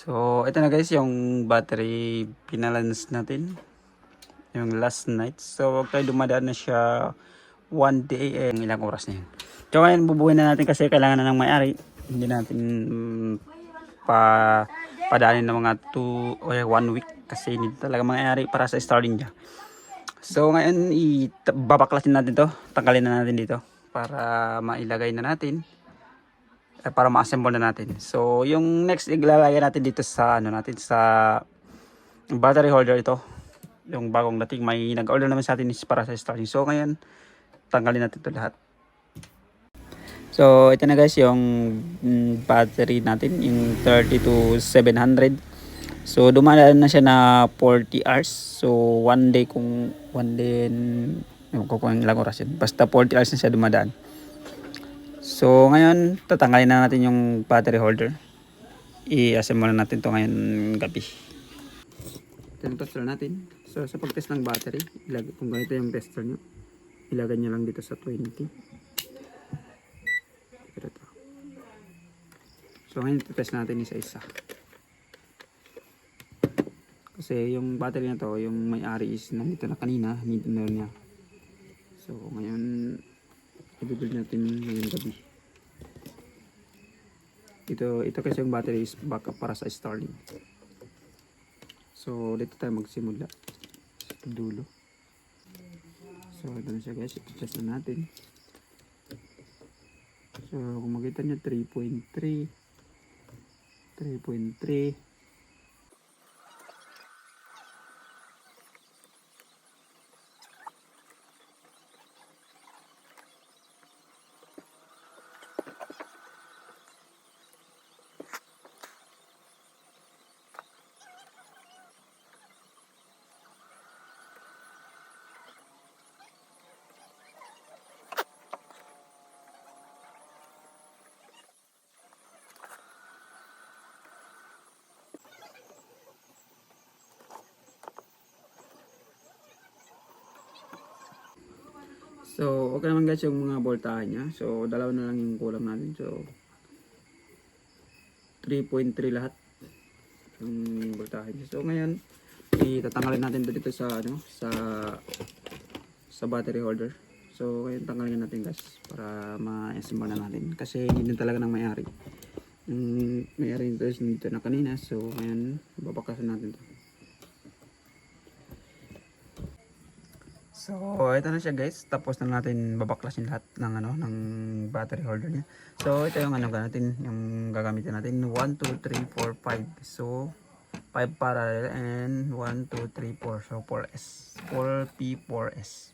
So, ito na guys yung battery pinalans natin. Yung last night. So, wag tayo dumadaan na siya one day. Eh, ilang oras na yun. So, ngayon bubuhin na natin kasi kailangan na ng may-ari. Hindi natin mm, pa padaanin ng mga 2 or 1 week kasi hindi talaga may-ari para sa starting niya. So, ngayon ibabaklasin natin to. Tanggalin na natin dito para mailagay na natin eh, para ma-assemble na natin. So, yung next ilalagay natin dito sa ano natin sa battery holder ito. Yung bagong dating may nag-order naman sa atin is para sa starting. So, ngayon tanggalin natin ito lahat. So, ito na guys yung mm, battery natin, yung 30 to 700. So, dumadaan na siya na 40 hours. So, one day kung one day, yung ko kung ilang oras yun. Basta 40 hours na siya dumadaan. So, ngayon, tatanggalin na natin yung battery holder. I-assemble na natin to ngayon gabi. Ito natin. So, sa pag-test ng battery, ilagay, kung ganito yung tester nyo, ilagay nyo lang dito sa 20. Ito to. So, ngayon test natin isa-isa. Kasi yung battery na to, yung may-ari is nandito na kanina, nandito na niya. So, ngayon, i-build natin ngayong gabi. Ito, ito kasi yung battery is backup para sa Starlink. So, dito tayo magsimula. Sa dulo. So, ito na siya guys. I-test na natin. So, kung makita nyo, 3.3. 3.3. So, okay naman guys yung mga voltahe niya. So, dalawa na lang yung kulang natin. So, 3.3 lahat yung voltahe niya. So, ngayon, itatanggalin natin to dito sa, ano, sa, sa battery holder. So, ngayon tanggalin natin guys para ma-assemble na natin. Kasi hindi talaga ng may-ari. Yung may-ari nito is na kanina. So, ngayon, babakasan natin to. So, ito na siya guys. Tapos na natin babaklasin lahat ng ano ng battery holder niya. So, ito yung ano natin, yung gagamitin natin. 1 2 3 4 5. So, 5 parallel and 1 2 3 4. So, 4S. 4P 4S.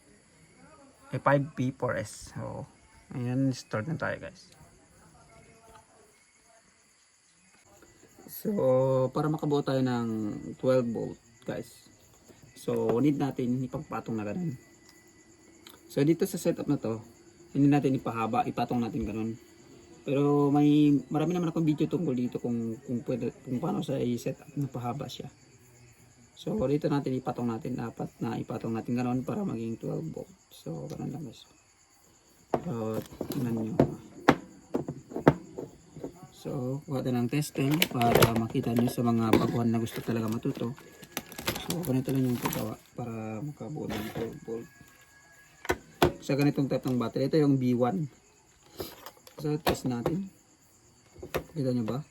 Eh 5P 4S. So, ayan, start na tayo guys. So, para makabuo tayo ng 12 volt guys. So, need natin ipagpatong na ganun. So, dito sa setup na to, hindi natin ipahaba, ipatong natin ganun. Pero may marami naman akong video tungkol dito kung kung pwede kung paano sa i-setup na pahaba siya. So, dito natin ipatong natin dapat na ipatong natin ganun para maging 12 volt. So, ganun lang guys. So, tingnan nyo. So, kuha ng testing para makita nyo sa mga baguhan na gusto talaga matuto. So, ganito lang yung paggawa para makabuo ng 12 volt. Sa ganitong type ng battery, ito yung B1. So, test natin. Kita nyo ba?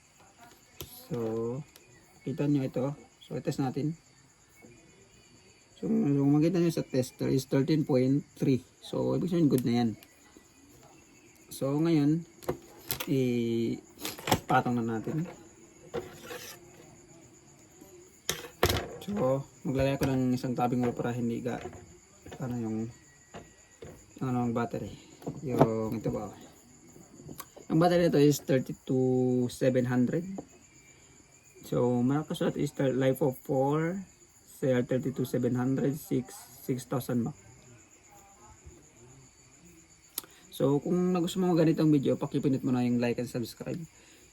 So, kita nyo ito. So, test natin. So, kung makita nyo sa tester is 13.3. So, ibig sabihin good na yan. So, ngayon, ipatong na natin. So, maglalagay ko ng isang tabing wall para hindi ga ano yung ano ang battery. Yung ito ba? Ang battery nito is 32700. So, makakasulat is the life of 4 cell 32700 6 6000 ba? So, kung nagustuhan mo ganitong video, pakipindot mo na yung like and subscribe.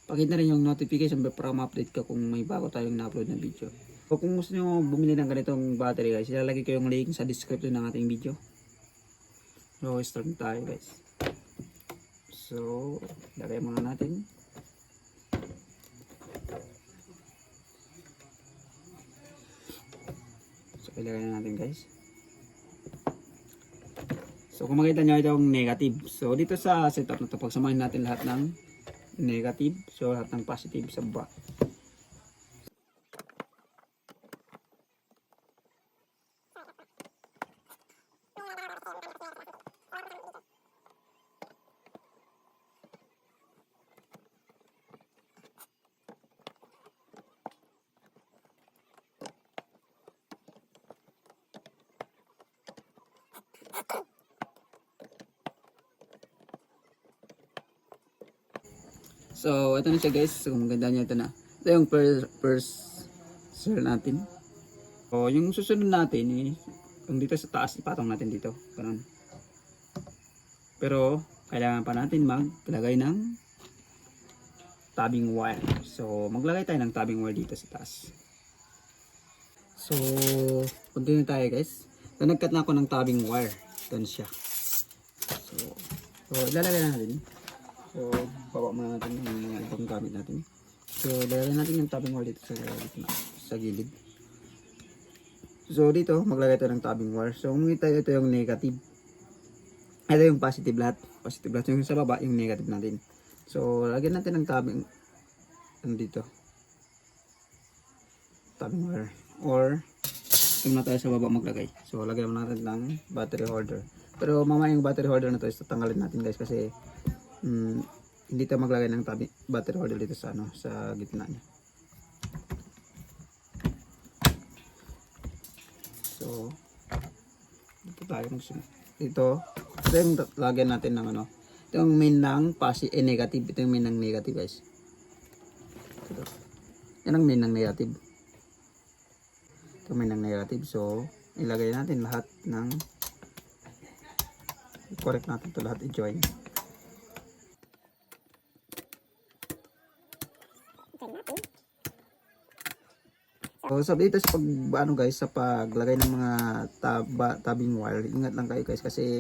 Pakita rin yung notification para ma-update ka kung may bago tayong na-upload na video. So kung gusto nyo bumili ng ganitong battery guys, ilalagay ko yung link sa description ng ating video. So, start tayo guys. So, lagay muna natin. So, ilagay na natin guys. So, kung makita nyo itong negative. So, dito sa setup na ito, pagsamahin natin lahat ng negative. So, lahat ng positive sa box. So, ito na siya guys. So, maganda niya ito na. Ito yung first, cell natin. So, yung susunod natin, eh, kung dito sa taas, ipatong natin dito. Ganun. Pero, kailangan pa natin maglagay ng tabbing wire. So, maglagay tayo ng tabbing wire dito sa taas. So, continue tayo guys. So, nagkat na ako ng tabbing wire. Ito siya. So, so ilalagay na natin. So, baba muna natin yung ibang gamit natin. So, lalagay natin yung tabbing wire dito sa sa gilid. So, dito, maglagay tayo ng tabbing wire. So, kung ito, ito yung negative. Ito yung positive lahat. Positive lahat. Yung sa baba, yung negative natin. So, lagyan natin ng tabbing dito. Tabbing wire. Or, yung na tayo sa baba maglagay. So, lagyan natin ng battery holder. Pero mamaya yung battery holder na to is tatanggalin natin guys kasi mm, hindi tayo maglagay ng tabi, battery holder dito sa ano sa gitna niya. So, dito tayo magsunod. Dito, ito yung lagyan natin ng ano. Ito yung main ng positive, eh, negative. Ito yung main ng negative guys. Ito. Yan ang main ng negative. Ito main ng negative. So, ilagay natin lahat ng correct natin to lahat i-join. So sabi dito sa pag ano guys sa paglagay ng mga taba, tabbing wire, ingat lang kayo guys kasi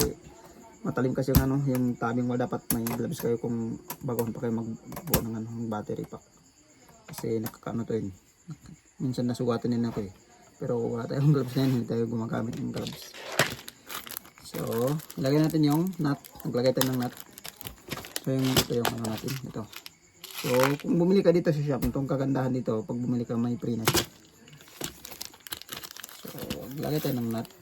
matalim kasi yung ano yung tabbing wire dapat may gloves kayo kung bago pa kayo magbuo ng ano ng battery pack. Kasi nakakaano to yun. Minsan nasugatan din ako eh. Pero wala tayong gloves na yun, hindi tayo gumagamit ng gloves. So, ilagay natin yung nut. Naglagay tayo ng nut. So, yung, ito yung ano natin. Ito. So, kung bumili ka dito sa shop, itong kagandahan dito, pag bumili ka may free na siya. So, lagay tayo ng nut.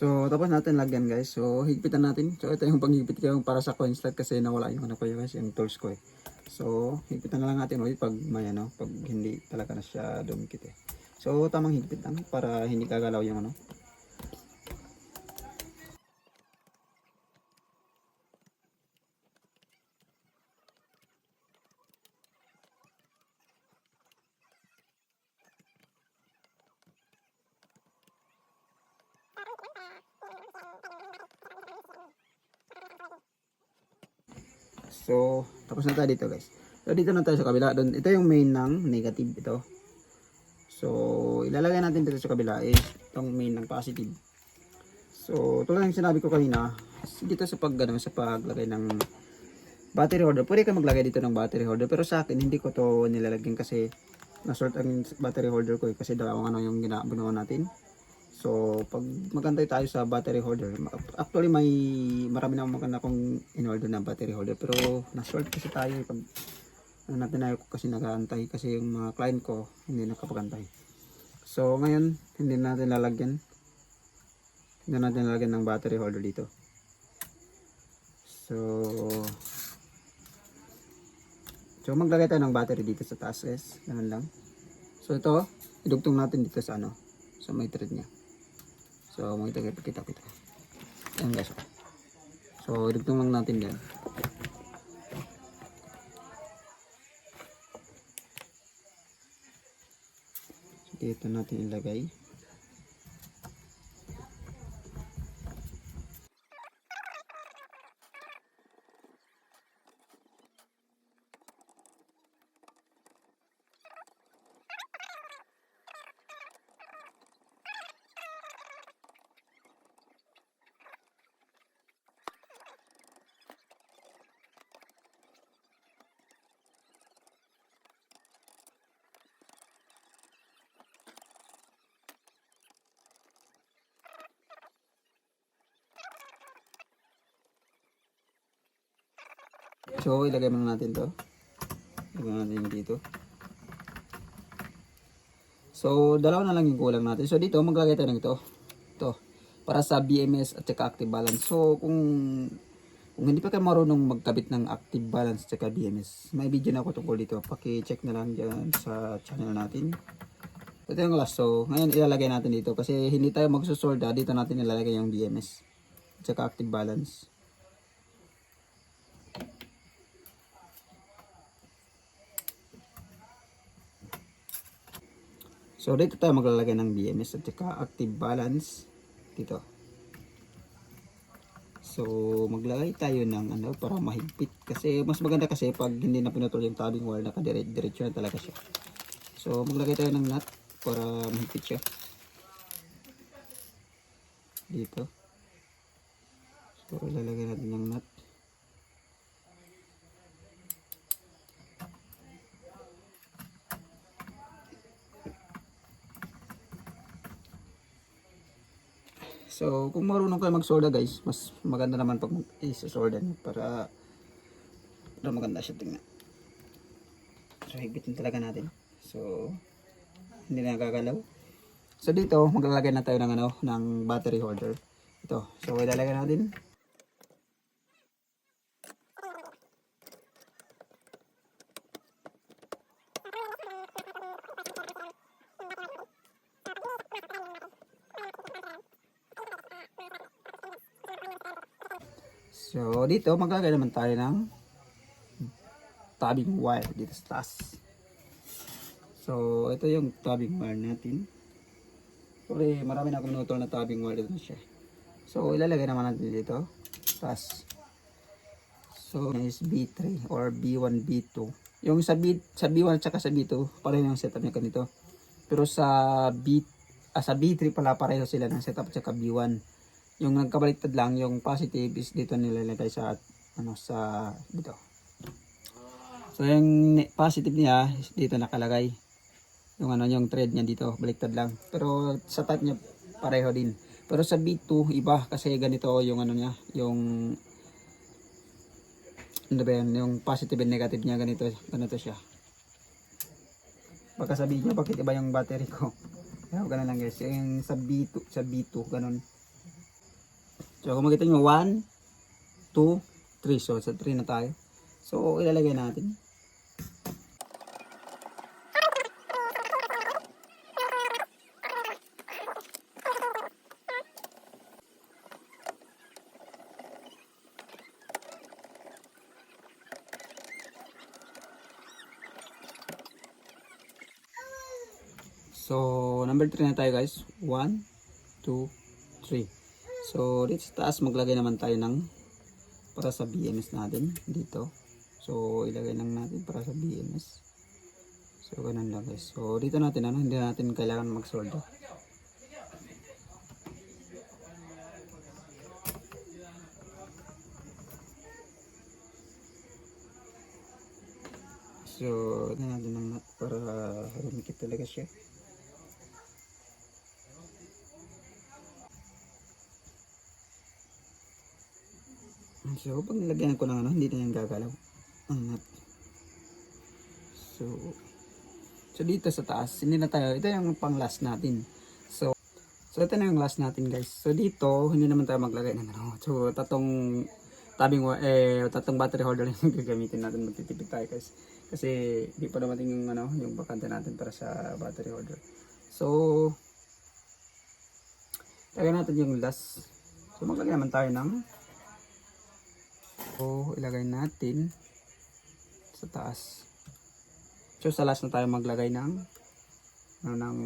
So, tapos natin lagyan guys. So, higpitan natin. So, ito yung panghigpit ko para sa coin slot kasi nawala yung ano ko guys, yung tools ko eh. So, higpitan na lang natin ulit pag may ano, pag hindi talaga na siya dumikit eh. So, tamang higpit lang para hindi kagalaw yung ano. So, tapos na tayo dito guys. So, dito na tayo sa kabila. Doon, ito yung main ng negative ito. So, ilalagay natin dito sa kabila is itong main ng positive. So, tulad ng sinabi ko kanina, dito sa pag, ano, sa paglagay ng battery holder, pwede ka maglagay dito ng battery holder. Pero sa akin, hindi ko to nilalagyan kasi na-sort ang battery holder ko eh, kasi dalawang ano yung ginagawa natin. So, pag magantay tayo sa battery holder, actually may marami na maganda kong in-order na battery holder pero na-short kasi tayo eh, pag ano natin na kasi nag-aantay kasi yung mga client ko hindi nakapagantay. So, ngayon hindi natin lalagyan hindi natin lalagyan ng battery holder dito. So, So, maglagay tayo ng battery dito sa taas guys. Ganun lang. So, ito, idugtong natin dito sa ano, sa may thread niya. So, makita kita kita kita. Ayan guys. oh. So, idugtong lang natin yan. So, dito natin ilagay. So, ilagay muna natin to. Ilagay natin dito. So, dalawa na lang yung kulang natin. So, dito, maglagay tayo ng ito. Ito. Para sa BMS at saka active balance. So, kung kung hindi pa kayo marunong magkabit ng active balance at saka BMS, may video na ako tungkol dito. Paki-check na lang dyan sa channel natin. Ito yung last. So, ngayon ilalagay natin dito kasi hindi tayo magsusolda. Dito natin ilalagay yung BMS at saka active balance. So dito tayo maglalagay ng BMS at saka active balance dito. So maglagay tayo ng ano para mahigpit kasi mas maganda kasi pag hindi na pinutol yung tabing wire nakadiretso na talaga siya. So maglagay tayo ng nut para mahigpit siya. Dito. So ilalagay natin yung nut. So, kung marunong kayo magsolda guys, mas maganda naman pag isa-solda nyo para para maganda siya tingnan. So, higitin talaga natin. So, hindi na gagalaw. So, dito, maglalagay na tayo ng ano, ng battery holder. Ito. So, ilalagay natin. So, dito maglagay naman tayo ng tabbing wire dito sa taas. So, ito yung tabbing wire natin. Sorry, marami na akong nutol na tabbing wire dito siya. So, ilalagay naman natin dito. Taas. So, is B3 or B1, B2. Yung sa, B, sa B1 at saka sa B2, pareho yung setup niya ganito. Pero sa B, ah, sa B3 pala pareho sila ng setup at saka B1 yung nagkabaliktad lang yung positive is dito nilalagay sa ano sa dito. So yung positive niya is dito nakalagay. Yung ano yung thread niya dito baliktad lang. Pero sa type niya pareho din. Pero sa B2 iba. Kasi ganito yung ano niya yung ano ba yan? Yung positive and negative niya ganito ganito siya. Baka sabihin niyo bakit iba yung battery ko? Kaya ganun lang guys. Yung sa B2 sa B2 ganun So, kung makita nyo, 1, 2, 3. So, sa 3 na tayo. So, ilalagay natin. So, number 3 na tayo guys. 1, 2, 3. So, dito sa taas maglagay naman tayo ng para sa BMS natin dito. So, ilagay lang natin para sa BMS. So, ganun lang guys. So, dito natin ano, hindi natin kailangan magsolda. So, ito natin para rumikit talaga siya. So, pag nilagyan ko ng ano, hindi na yan gagalaw. Ang nut. So, so dito sa taas, hindi na tayo, ito yung pang last natin. So, so ito na yung last natin guys. So dito, hindi naman tayo maglagay ng ano. So, tatong tabing, eh, tatong battery holder yung gagamitin natin. Magtitipid tayo guys. Kasi, di pa dumating yung ano, yung bakante natin para sa battery holder. So, lagyan natin yung last. So, maglagay naman tayo ng So, ilagay natin sa taas. So, sa last na tayo maglagay ng ano, ng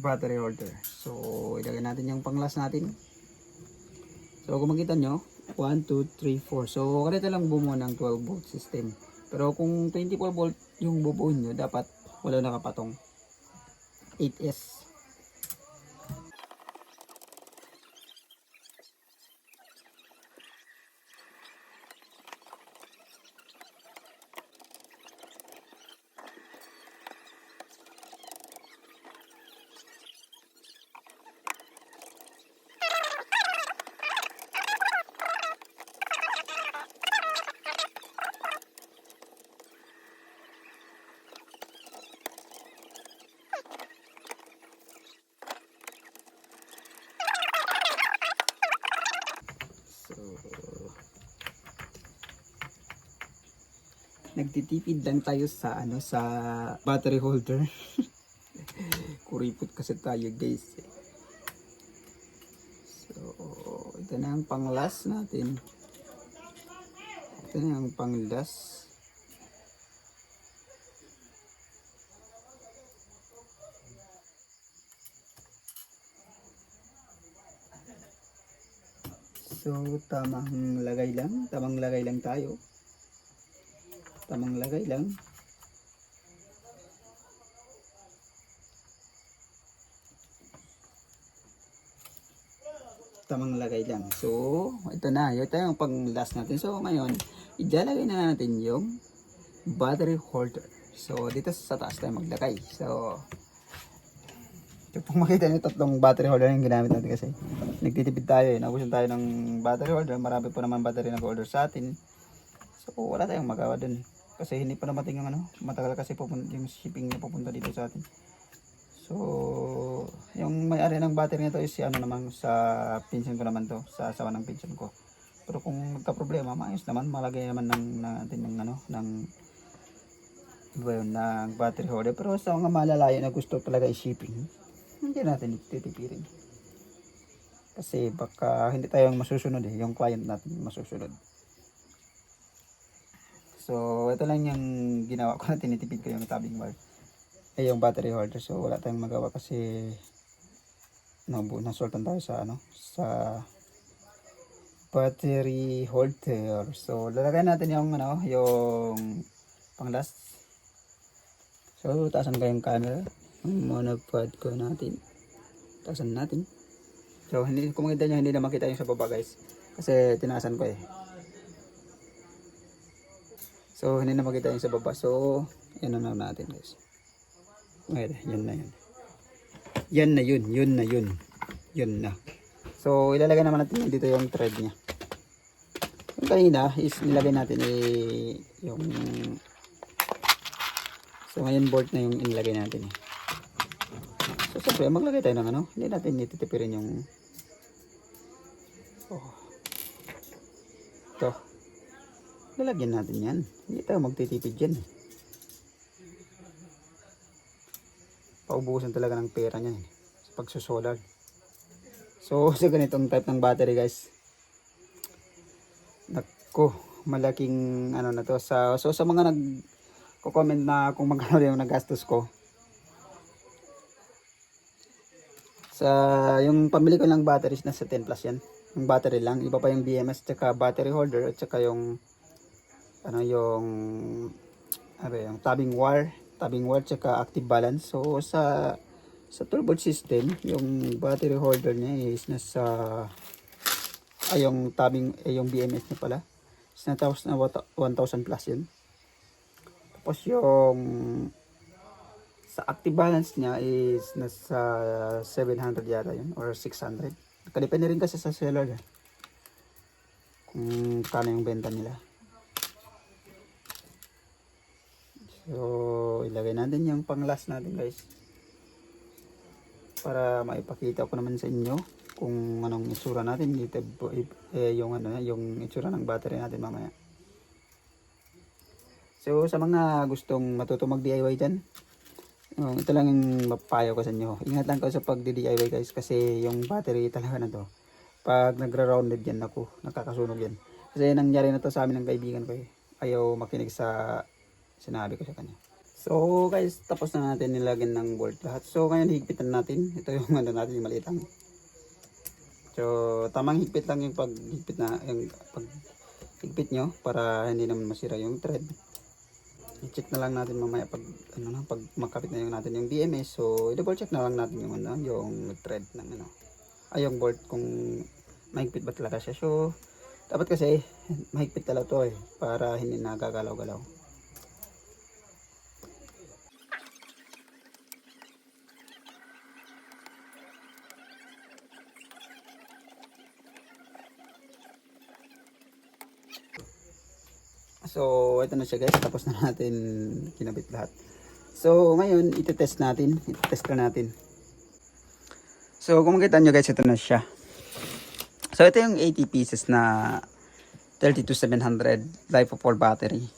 battery holder. So, ilagay natin yung pang last natin. So, kung makita nyo, 1, 2, 3, 4. So, ganito lang bumuo ng 12 volt system. Pero kung 24 volt yung bubuin nyo, dapat wala nakapatong 8S. Nagtitipid lang tayo sa ano sa battery holder. Kuripot kasi tayo guys. So, ito na ang pang last natin. Ito na ang pang last. So, tamang lagay lang. Tamang lagay lang tayo. Tamang lagay lang. Tamang lagay lang. So, ito na. Ito yung pang last natin. So, ngayon, ilalagay na natin yung battery holder. So, dito sa taas tayo maglagay. So, ito pong makita niyo tatlong battery holder yung ginamit natin kasi nagtitipid tayo eh. Naubusan tayo ng battery holder. Marami po naman battery nag-order sa atin. So wala tayong magawa dun. Kasi hindi pa namating yung ano. Matagal kasi pupun- yung shipping niya pupunta dito sa atin. So yung may-ari ng battery nito is si ano naman sa pinsan ko naman to. Sa asawa ng pinsan ko. Pero kung magka-problema, maayos naman. Malagay naman ng, natin ng ano, ng ba yun, ng battery holder. Pero sa mga malalayo na gusto talaga i-shipping, hindi natin titipirin. Kasi baka hindi tayo masusunod eh, yung client natin masusunod. So, ito lang yung ginawa ko na tinitipid ko yung tabing bar. Ay, yung battery holder. So, wala tayong magawa kasi no, bu- nasultan tayo sa ano, sa battery holder. So, lalagay natin yung ano, yung pang last. So, taasan ko yung camera. Monopod ko natin. Taasan natin. So, hindi, kung makita nyo, hindi na makita yung sa baba guys. Kasi tinasan ko eh. So, hindi na makita yung sa baba. So, yan na natin guys. Okay, yun na yun. Yan na yun, yun na yun. Yun na. So, ilalagay naman natin dito yung thread niya. Yung kanina is nilagay natin eh, yung So, ngayon bolt na yung inilagay natin eh. So, siyempre, maglagay tayo ng ano. Hindi natin nititipirin yung... Oh. Ito. Lalagyan natin yan. Hindi tayo magtitipid yan eh. Paubusan talaga ng pera niya eh. Sa pagsusolar. So, sa ganitong type ng battery guys. Nako, malaking ano na to. Sa, so, sa mga nag comment na kung magkano yung nagastos ko. Sa yung pamili ko ng batteries na sa 10 plus yan. Yung battery lang, iba pa yung BMS tsaka battery holder at tsaka yung ano yung ano yung tabbing wire, tabbing wire tsaka active balance. So sa sa turbo system, yung battery holder niya is nasa ay yung tabbing eh, yung BMS niya pala. Is na 1,000 plus yun. Tapos yung sa active balance niya is nasa 700 yata yun or 600. Kadepende rin kasi sa seller eh. Kung kano yung benta nila. So, ilagay natin yung pang last natin guys. Para maipakita ko naman sa inyo kung anong itsura natin dito eh, yung ano yung itsura ng battery natin mamaya. So sa mga gustong matuto mag DIY dyan, um, ito lang yung mapayo ko sa inyo. Ingat lang kayo sa pag DIY guys kasi yung battery talaga na to. Pag nagra-rounded yan ako, nakakasunog yan. Kasi nangyari na to sa amin ng kaibigan ko eh. Ayaw makinig sa sinabi ko sa kanya. So guys, tapos na natin nilagyan ng bolt lahat. So ngayon higpitan natin. Ito yung ano natin yung maliit lang. So tamang higpit lang yung pag higpit na yung pag higpit nyo para hindi naman masira yung thread i-check na lang natin mamaya pag ano na pag makapit na yung natin yung BMS so i-double check na lang natin yung ano yung thread ng ano ay yung bolt kung mahigpit ba talaga siya so dapat kasi mahigpit talaga to eh para hindi nagagalaw-galaw So, ito na siya guys. Tapos na natin kinabit lahat. So, ngayon, iti-test natin. Iti-test na natin. So, kung makita nyo guys, ito na siya. So, ito yung 80 pieces na 32700 life of all battery.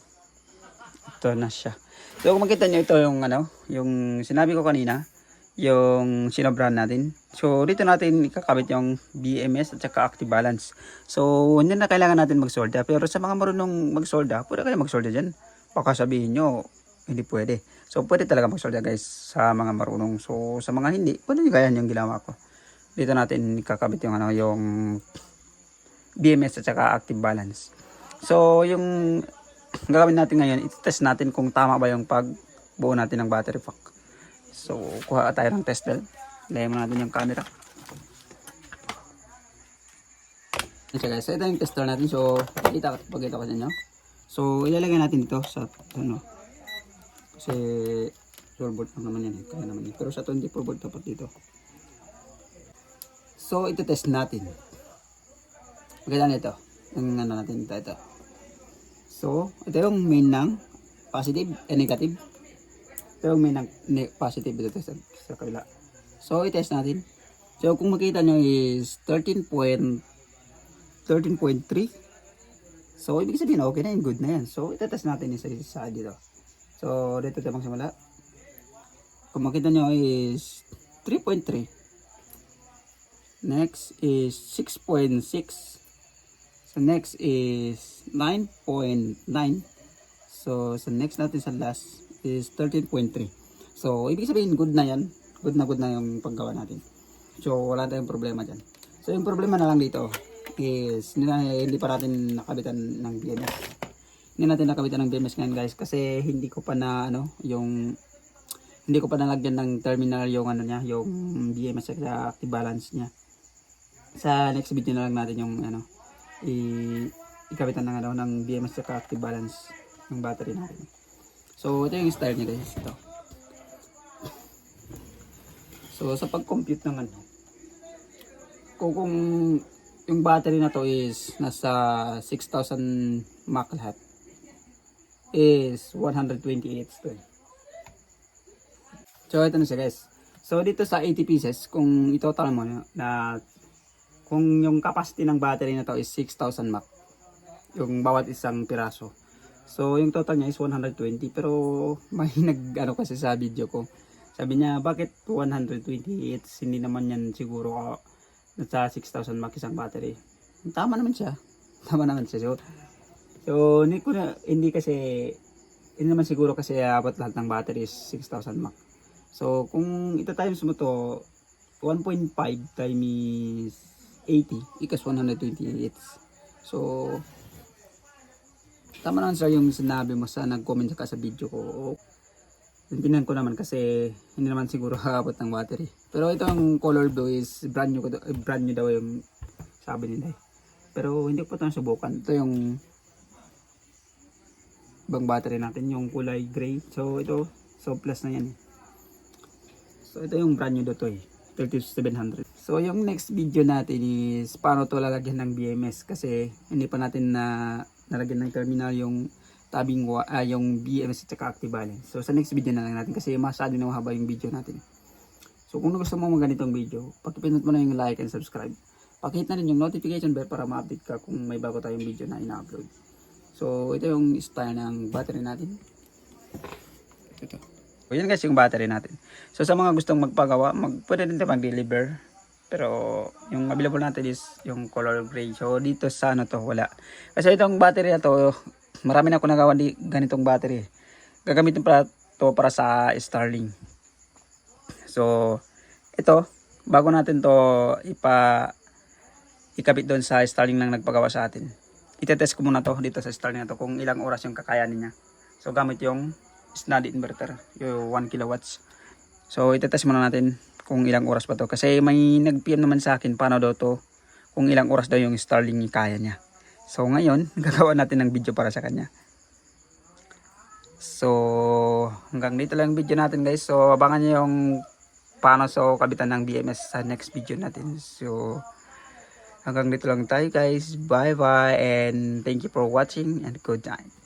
Ito na siya. So kung makita nyo ito yung ano, yung sinabi ko kanina, yung sinobrahan natin. So dito natin ikakabit yung BMS at saka active balance. So hindi na kailangan natin magsolda. Pero sa mga marunong magsolda, pwede kayo magsolda dyan. Baka sabihin nyo, hindi pwede. So pwede talaga magsolda guys sa mga marunong. So sa mga hindi, pwede nyo gaya yung ginawa ko. Dito natin ikakabit yung ano, yung BMS at saka active balance. So yung gagawin natin ngayon, i-test natin kung tama ba yung pagbuo natin ng battery pack. So, kuha tayo ng test belt. Lagyan mo natin yung camera. So guys, ito yung tester natin. So, pakita, pakita ko sa inyo. So, ilalagay natin ito sa, ano, kasi 12 volt lang naman yan. eh. Kaya naman yan. Pero sa 24 volt dapat dito. So, ito test natin. Maganda nito. Yung ano natin ito, ito. So, ito yung main ng positive and negative. Main ng ne- positive dito sa, sa kabila. So, i-test natin. So, kung makita nyo is 13 point 13.3. So, ibig sabihin, okay na yun, good na yan. So, itetest natin yung sa isa dito. So, dito tayo magsimula. Kung makita nyo is 3.3. Next is 6.6. So, next is 9.9. So, sa next natin sa last is 13.3. So, ibig sabihin, good na yan. Good na good na yung paggawa natin. So, wala tayong problema dyan. So, yung problema na lang dito is hindi, pa natin nakabitan ng BMS. Hindi natin nakabitan ng BMS ngayon guys kasi hindi ko pa na ano, yung hindi ko pa nalagyan ng terminal yung ano niya, yung BMS sa active balance niya. Sa next video na lang natin yung ano, i ikabitan ng ano ng BMS sa active balance ng battery natin. So, ito yung style niya guys. Ito. So, sa pag-compute ng ano, kung, kung yung battery na to is nasa 6,000 mAh lahat is 128 to eh. So, ito na siya guys. So, dito sa 80 pieces, kung itotal mo na, na kung yung capacity ng battery na to is 6,000 mAh yung bawat isang piraso. So, yung total niya is 120 pero may nag ano kasi sa video ko. Sabi niya, bakit 128? Hindi naman yan siguro uh, nasa 6,000 mAh isang battery. Tama naman siya. Tama naman siya. So, so hindi ko na, hindi kasi, hindi naman siguro kasi abot lahat ng battery is 6,000 mAh. So, kung ito times mo to, 1.5 times 80 equals 128. So, tama naman sir yung sinabi mo sa nag-comment ka sa video ko. Tintinan ko naman kasi hindi naman siguro haabot ng battery. Pero itong color blue is brand new, eh, brand new daw yung sabi nila eh. Pero hindi ko pa ito nasubukan. Ito yung ibang battery natin, yung kulay gray. So ito, so plus na yan. eh. So ito yung brand new daw to eh. 3700. So yung next video natin is paano to lalagyan ng BMS kasi hindi pa natin na nalagyan ng terminal yung tabing ah, yung BMS at saka active balance. So sa next video na lang natin kasi masyado na mahaba yung video natin. So kung gusto mo mga ganitong video, pakipindot mo na yung like and subscribe. Pakihit na rin yung notification bell para ma-update ka kung may bago tayong video na ina-upload. So ito yung style ng battery natin. Ito. So yan guys yung battery natin. So sa mga gustong magpagawa, mag, pwede din tayo mag-deliver. Pero yung available natin is yung color gray. So dito sa ano to wala. Kasi itong battery na to, marami na ako nagawa di ganitong battery. Gagamitin para to para sa Starlink. So ito, bago natin to ipa ikabit doon sa Starlink lang nagpagawa sa atin. Itetest ko muna to dito sa Starlink na to kung ilang oras yung kakayanin niya. So gamit yung snad inverter, yung 1 kilowatts. So itetest muna natin kung ilang oras pa to. Kasi may nag-PM naman sa akin paano daw to kung ilang oras daw yung Starlink kaya niya. So ngayon, gagawa natin ng video para sa kanya. So hanggang dito lang video natin guys. So abangan niyo yung paano so kabitan ng BMS sa next video natin. So hanggang dito lang tayo guys. Bye bye and thank you for watching and good night.